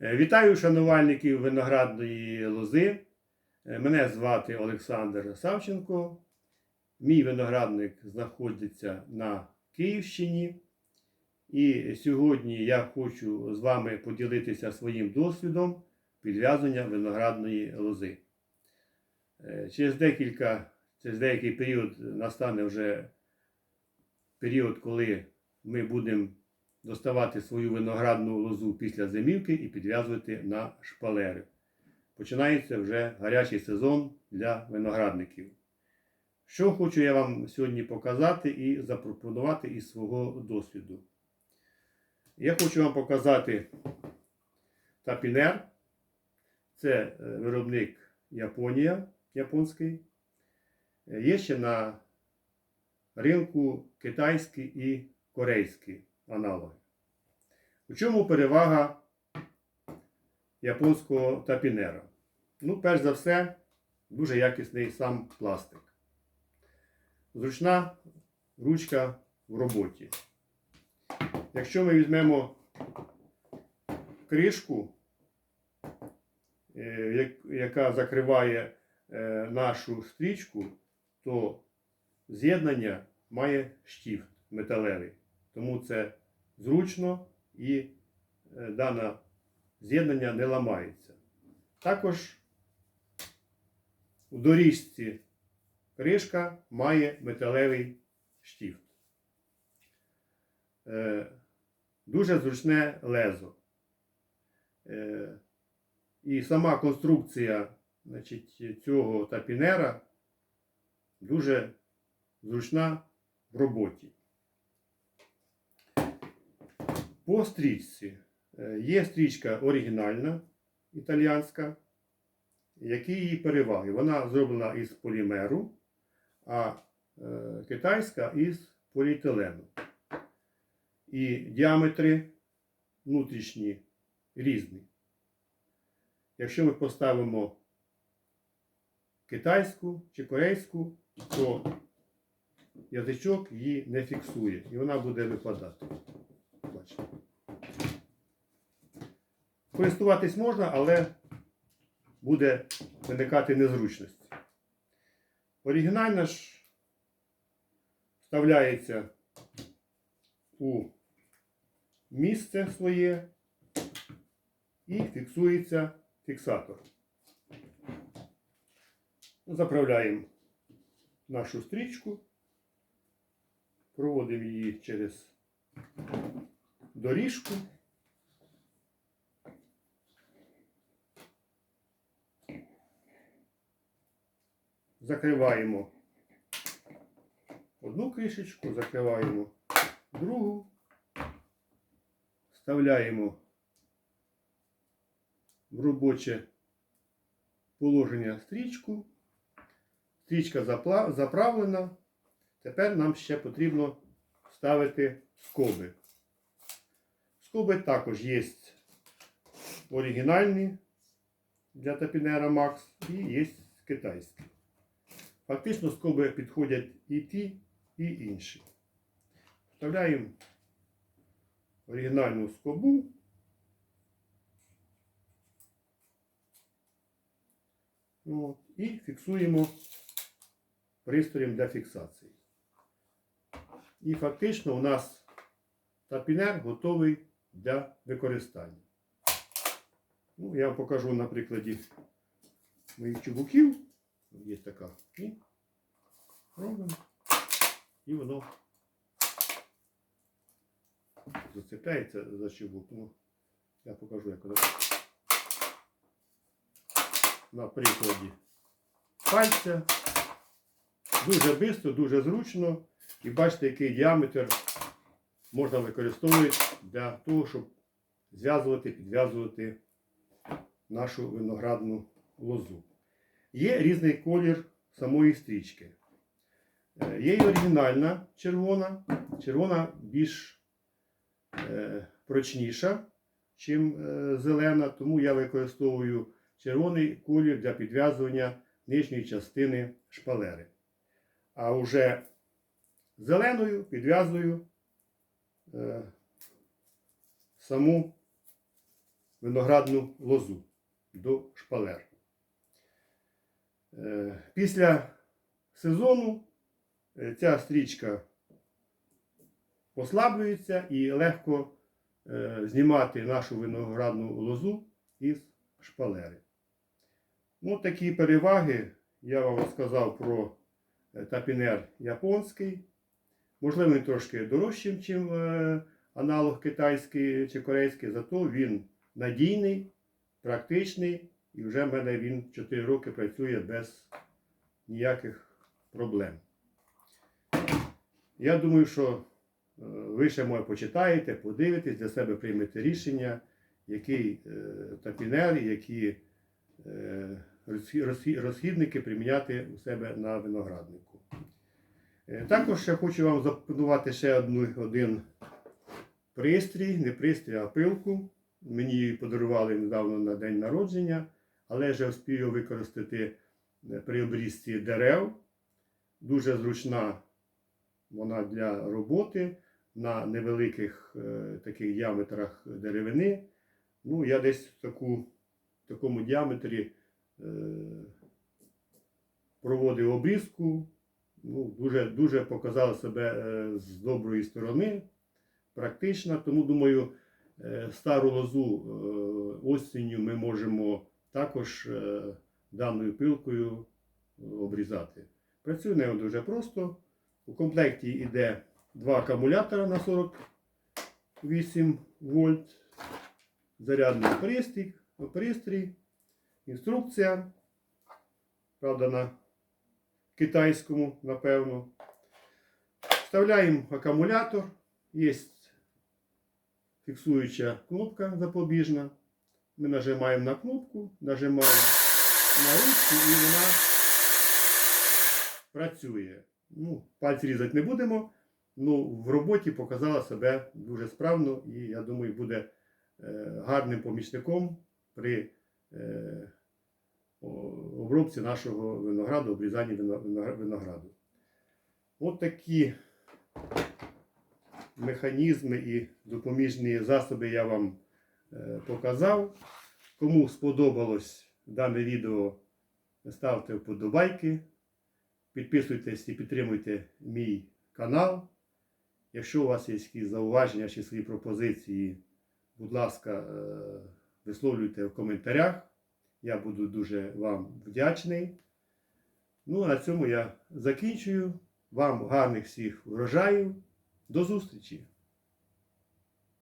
Е, Вітаю шанувальників виноградної лози. Е, Мене звати Олександр Савченко. Мій виноградник знаходиться на Київщині. І сьогодні я хочу з вами поділитися своїм досвідом підв'язання виноградної лози. Е, Через декілька, через деякий період настане вже період, коли ми будемо доставати свою виноградну лозу після зимівки і підв'язувати на шпалери. Починається вже гарячий сезон для виноградників. Що хочу я вам сьогодні показати і запропонувати із свого досвіду. Я хочу вам показати тапінер. Це е, виробник Японія японський. Е, Є ще на ринку китайські і корейські аналоги. У чому перевага японського тапінера? Ну, перш за все, дуже якісний сам пластик. Зручна ручка в роботі. Якщо ми візьмемо кришку, е, яка закриває е, нашу стрічку, то з'єднання має штіфт металевий. Тому це зручно і е, дане з'єднання не ламається. Також у доріжці кришка має металевий штіфт. Е, Дуже зручне лезо. Е, І сама конструкція значить, цього тапінера дуже зручна в роботі. По стрічці Е, є стрічка оригінальна італіянська. Які її переваги? Вона зроблена із полімеру, а е, китайська із поліетилену. І діаметри внутрішні різні. Якщо ми поставимо китайську чи корейську, то язичок її не фіксує і вона буде випадати. Бачите. Користуватись можна, але буде виникати незручності. Оригінальна ж вставляється у місце своє і фіксується фіксатор. Заправляємо нашу стрічку, проводимо її через доріжку. Закриваємо одну кришечку, закриваємо другу, вставляємо в робоче положення стрічку. Стрічка заправлена. Тепер нам ще потрібно вставити скоби. Скоби також є оригінальні для тапінера Max і є китайські. Фактично скоби підходять і ті, і інші. Вставляємо оригінальну скобу. От, і фіксуємо пристроєм для фіксації. І фактично у нас тапінер готовий для використання. Ну, я вам покажу на прикладі моїх чубуків. Є така. І робимо. І воно зацепляється за чубук. Тому я покажу, як воно на прикладі пальця. Дуже швидко, дуже зручно. І бачите, який діаметр можна використовувати для того, щоб зв'язувати, підв'язувати нашу виноградну лозу. Є різний колір самої стрічки. Е, Є і оригінальна червона. Червона більш е, прочніша, ніж зелена, тому я використовую червоний колір для підв'язування нижньої частини шпалери. А вже зеленою підв'язую е, саму виноградну лозу до шпалер. Е, Після сезону е, ця стрічка послаблюється і легко е, знімати нашу виноградну лозу із шпалери. Ну, такі переваги я вам розказав про тапінер японський. Можливо, він трошки дорожчий, ніж аналог китайський чи корейський, зато він надійний, практичний і вже в мене він 4 роки працює без ніяких проблем. Я думаю, що е, ви ще моє почитаєте, подивитесь, для себе приймете рішення, який е, тапінер, які е, розхі- розхі- розхідники приміняти у себе на винограднику. Також я хочу вам запропонувати ще одну, один пристрій, не пристрій, а пилку. Мені її подарували недавно на день народження, але вже встиг його використати е, при обрізці дерев. Дуже зручна вона для роботи на невеликих е, таких діаметрах деревини. Ну, я десь в, таку, в такому діаметрі е, проводив обрізку. Ну, дуже, дуже показала себе е, з доброї сторони, практична. Тому думаю, е, стару лозу е, осінню ми можемо також е, даною пилкою обрізати. Працює нею дуже просто. У комплекті йде два акумулятора на 48 вольт, зарядний пристрій, інструкція. Правда, на китайському, напевно. Вставляємо акумулятор. Є фіксуюча кнопка запобіжна. Ми нажимаємо на кнопку, нажимаємо на ручку і вона працює. Ну, пальці різати не будемо. Ну, в роботі показала себе дуже справно і, я думаю, буде е, гарним помічником при е, обробці нашого винограду, обрізанні вино- вино- винограду. От такі механізми і допоміжні засоби я вам показав. Кому сподобалось дане відео, ставте вподобайки. Підписуйтесь і підтримуйте мій канал. Якщо у вас є якісь зауваження чи свої пропозиції, будь ласка, е, висловлюйте в коментарях. Я буду дуже вам вдячний. Ну, а на цьому я закінчую. Вам гарних всіх врожаїв. До зустрічі!